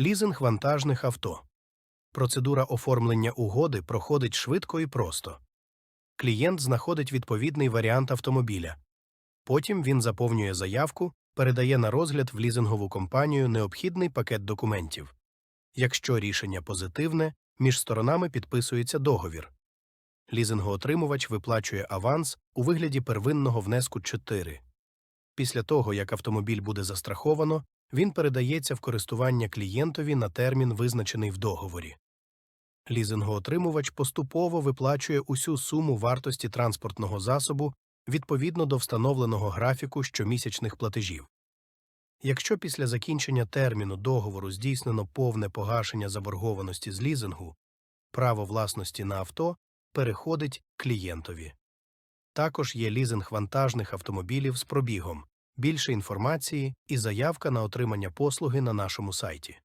Лізинг вантажних авто. Процедура оформлення угоди проходить швидко і просто. Клієнт знаходить відповідний варіант автомобіля. Потім він заповнює заявку, передає на розгляд в лізингову компанію необхідний пакет документів. Якщо рішення позитивне, між сторонами підписується договір. Лізингоотримувач виплачує аванс у вигляді первинного внеску 4. Після того, як автомобіль буде застраховано, він передається в користування клієнтові на термін, визначений в договорі. Лізингоотримувач поступово виплачує усю суму вартості транспортного засобу відповідно до встановленого графіку щомісячних платежів. Якщо після закінчення терміну договору здійснено повне погашення заборгованості з лізингу, право власності на авто переходить клієнтові. Також є лізинг вантажних автомобілів з пробігом. Більше інформації і заявка на отримання послуги на нашому сайті.